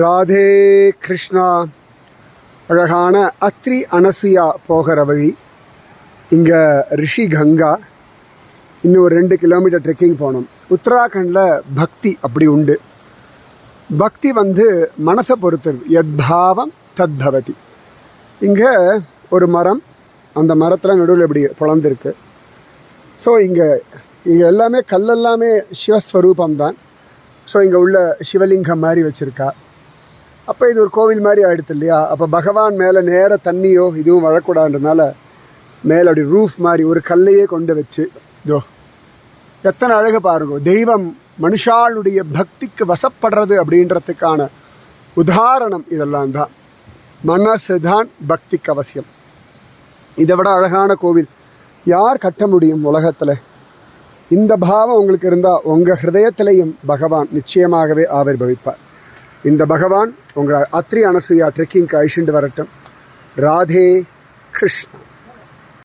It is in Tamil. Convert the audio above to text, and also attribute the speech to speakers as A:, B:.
A: ராதே கிருஷ்ணா. அழகான அத்ரி அனசுயா போகிற வழி. இங்கே ரிஷி கங்கா. இன்னும் ஒரு ரெண்டு கிலோமீட்டர் ட்ரெக்கிங் போனோம் உத்தராகண்டில் பக்தி அப்படி உண்டு. பக்தி வந்து மனசை பொறுத்தது. யத்பாவம் தத்பவதி இங்கே ஒரு மரம். அந்த மரத்தில் நடுவில் இப்படி பிளந்திருக்கு. ஸோ இங்கே இங்கே எல்லாமே கல்லெல்லாமே சிவஸ்வரூபம் தான் ஸோ இங்கே உள்ள சிவலிங்கம் மாதிரி வச்சுருக்கா. அப்போ இது ஒரு கோவில் மாதிரி ஆகிடுது இல்லையா? அப்போ பகவான் மேலே நேர தண்ணியோ இதுவும் வரக்கூடாதுன்றதுனால மேலே அப்படி ரூஃப் மாதிரி ஒரு கல்லையே கொண்டு வச்சு இதோ எத்தனை அழகு பாருங்க. தெய்வம் மனுஷாளுடைய பக்திக்கு வசப்படுறது அப்படின்றதுக்கான உதாரணம் இதெல்லாம் தான். மனசு தான் பக்திக்கு அவசியம். இதை விட அழகான கோவில் யார் கட்ட முடியும் உலகத்தில்? இந்த பாவம் உங்களுக்கு இருந்தால் உங்கள் ஹிருதயத்திலையும் பகவான் நிச்சயமாகவே ஆவிர்பவிப்பார் இந்த பகவான் உங்களை அத்ரி அனசூயா ட்ரெக்கிங்க்கு அழிச்சுட்டு வரட்டும். ராதே கிருஷ்ணா.